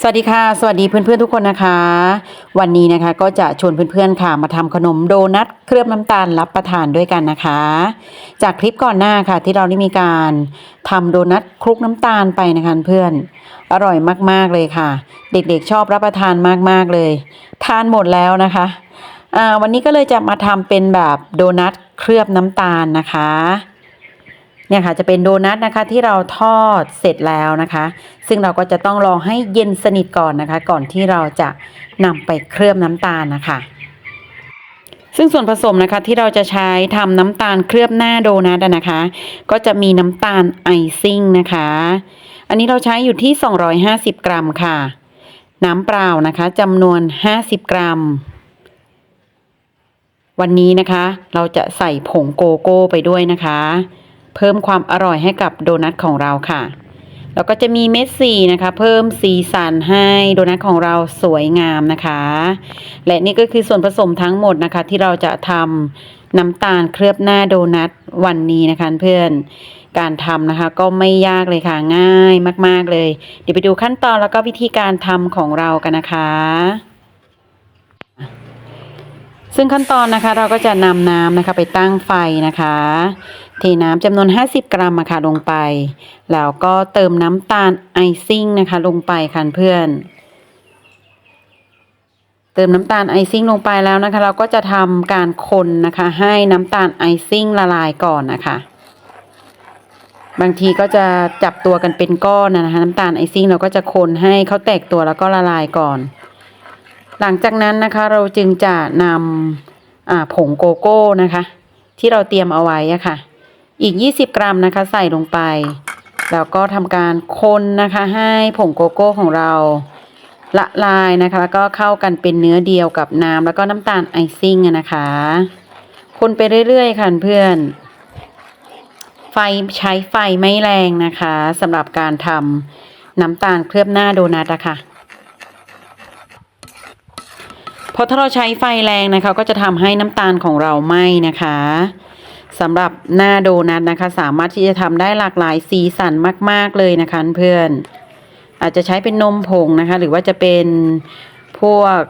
สวัสดีค่ะ สวัสดีเพื่อนๆทุกคนนะคะ วันนี้นะคะก็จะชวนเพื่อนๆค่ะมาทำขนมโดนัทเคลือบน้ำตาลรับประทานด้วยกันนะคะ จากคลิปก่อนหน้าค่ะที่เราได้มีการทำโดนัทคลุกน้ำตาลไปนะคะเพื่อนอร่อยมากๆเลยค่ะ เด็กๆชอบรับประทานมากๆเลย ทานหมดแล้วนะคะวันนี้ก็เลยจะมาทำเป็นแบบโดนัทเคลือบน้ำตาลนะคะ เนี่ยค่ะจะเป็นโดนัทนะคะที่เราทอดเสร็จแล้วนะคะ ซึ่งเราก็จะต้องรอให้เย็นสนิทก่อนนะคะ ก่อนที่เราจะนำไปเคลือบน้ำตาลนะคะ ซึ่งส่วนผสมนะคะที่เราจะใช้ทำน้ำตาลเคลือบหน้าโดนัทนะคะ ก็จะมีน้ำตาลไอซิ่งนะคะ อันนี้เราใช้อยู่ที่ 250 กรัมค่ะ น้ำเปล่านะคะจำนวน 50 กรัมวันนี้นะคะเราจะใส่ผงโกโก้ไปด้วยนะคะ เพิ่มความอร่อยให้กับโดนัทของเราค่ะ แล้วก็จะมีเม็ดสีนะคะ เพิ่มสีสันให้โดนัทของเราสวยงามนะคะ และนี่ก็คือส่วนผสมทั้งหมดนะคะ ที่เราจะทำน้ำตาลเคลือบหน้าโดนัทวันนี้นะคะเพื่อนการทำนะคะก็ไม่ยากเลยค่ะง่ายมาก ๆเลย เดี๋ยวไปดูขั้นตอนแล้วก็วิธีการทำของเรากันนะคะ ซึ่งขั้นตอนนะคะเราก็จะนำน้ำนะคะไปตั้งไฟนะคะ เทน้ำจำนวน 50 กรัมค่ะลงไป แล้วก็เติมน้ำตาลไอซิ่งนะคะ ลงไปค่ะเพื่อน เติมน้ำตาลไอซิ่งลงไปแล้วนะคะ เราก็จะทำการคนนะคะ ให้น้ำตาลไอซิ่งละลายก่อนนะคะบางทีก็จะจับตัวกันเป็นก้อนนะคะน้ำตาลไอซิ่งเราก็จะคนให้เขาแตกตัวแล้วก็ละลายก่อน หลังจากนั้นนะคะ เราจึงจะนำผงโกโก้นะคะ ที่เราเตรียมเอาไว้อะค่ะ อีก 20 กรัมนะคะ ใส่ลงไป แล้วก็ทำการคนนะคะ ให้ผงโกโก้ของเราละลายนะคะ แล้วก็เข้ากันเป็นเนื้อเดียวกับน้ำแล้วก็น้ำตาลไอซิ่งนะคะ คนไปเรื่อยๆค่ะเพื่อน ไฟใช้ไฟไม่แรงนะคะสำหรับการทำน้ำตาลเคลือบหน้าโดนัทอะค่ะเพราะถ้าเราใช้ไฟแรงนะคะ ก็จะทำให้น้ำตาลของเราไหม้นะคะ สำหรับหน้าโดนัทนะคะ สามารถที่จะทำได้หลากหลายสีสันมาก ๆเลยนะคะเพื่อน อาจจะใช้เป็นนมผงนะคะ หรือว่าจะเป็นพวก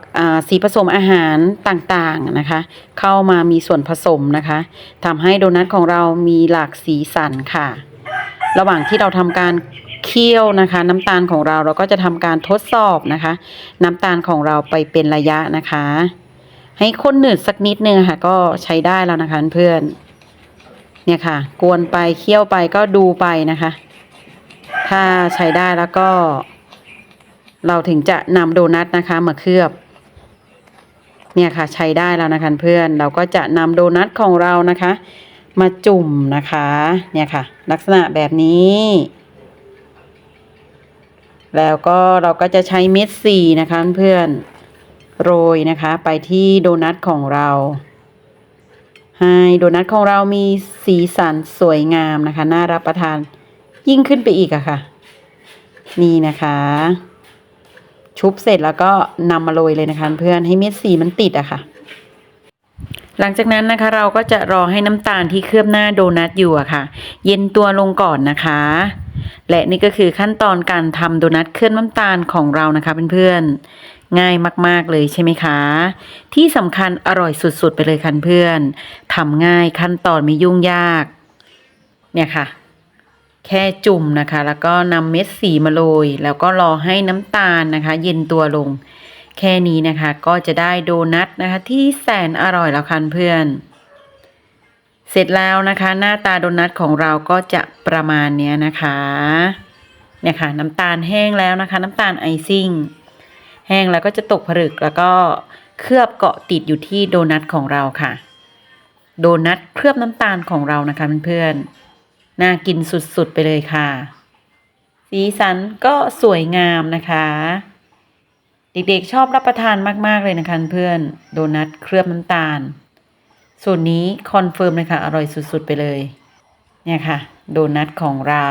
สีผสมอาหารต่างๆนะคะ เข้ามามีส่วนผสมนะคะทำให้โดนัทของเรามีหลากสีสันค่ะ ระหว่างที่เราทำการเคี่ยวนะคะ น้ำตาลของเราเราก็จะทำการทดสอบนะคะ น้ำตาลของเราไปเป็นระยะนะคะ ให้ข้นหนืดสักนิดนึงค่ะ ก็ใช้ได้แล้วนะคะเพื่อน เนี่ยค่ะ กวนไปเคี่ยวไปก็ดูไปนะคะ ถ้าใช้ได้แล้วก็ เราถึงจะนำโดนัทนะคะ มาเคลือบ เนี่ยค่ะ ใช้ได้แล้วนะคะเพื่อน เราก็จะนำโดนัทของเรานะคะ มาจุ่มนะคะ เนี่ยค่ะ ลักษณะแบบนี้ แล้วก็เราก็จะใช้เม็ดสีนะคะเพื่อนโรยนะคะ ไปที่โดนัทของเรา ให้โดนัทของเรามีสีสันสวยงามนะคะ น่ารับประทานยิ่งขึ้นไปอีกอะค่ะ นี่นะคะ ชุบเสร็จแล้วก็นำมาโรยเลยนะคะ เพื่อนให้เม็ดสีมันติดอะค่ะ หลังจากนั้นนะคะเราก็จะรอให้น้ำตาลที่เคลือบหน้าโดนัทอยู่อะค่ะ เย็นตัวลงก่อนนะคะ และนี่ก็คือขั้นตอนการทำโดนัทเคลือบน้ำตาลของเรานะคะเพื่อนๆ ง่ายมาก ๆ เลยใช่ไหมคะ ที่สำคัญอร่อยสุด ๆ ไปเลยค่ะเพื่อนทำง่ายขั้นตอนไม่ยุ่งยาก เนี่ยค่ะ แค่จุ่มนะคะ แล้วก็นำเม็ดสีมาโรยแล้วก็รอให้น้ำตาลนะคะ เย็นตัวลง แค่นี้นะคะก็จะได้โดนัทนะคะ ที่แสนอร่อยแล้วค่ะเพื่อน เสร็จแล้วนะคะ หน้าตาโดนัทของเราก็จะประมาณนี้นะคะเนี่ยค่ะน้ำตาลแห้งแล้วนะคะ น้ำตาลไอซิ่ง แห้งแล้วก็จะตกผลึกแล้วก็เคลือบเกาะติดอยู่ที่โดนัทของเราค่ะ โดนัทเคลือบน้ำตาลของเรานะคะเพื่อนๆน่ากินสุดๆไปเลยค่ะ สีสันก็สวยงามนะคะ เด็กๆชอบรับประทานมากๆเลยนะคะเพื่อนโดนัทเคลือบน้ำตาล ส่วนนี้คอนเฟิร์มเลยค่ะอร่อยสุดๆไปเลย เนี่ยค่ะ โดนัทของเรา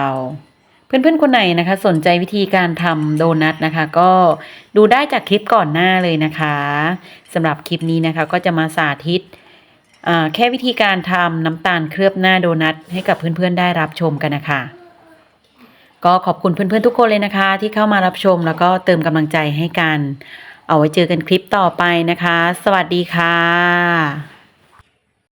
เพื่อนๆคนไหนนะคะ สนใจวิธีการทำโดนัทนะคะ ก็ดูได้จากคลิปก่อนหน้าเลยนะคะสำหรับคลิปนี้นะคะ ก็จะมาสาธิตแค่วิธีการทำน้ำตาลเคลือบหน้าโดนัทให้กับเพื่อนๆได้รับชมกันนะคะ ก็ขอบคุณเพื่อนๆทุกคนเลยนะคะ ที่เข้ามารับชมแล้วก็เติมกำลังใจให้กัน เอาไว้เจอกันคลิปต่อไปนะคะ สวัสดีค่ะ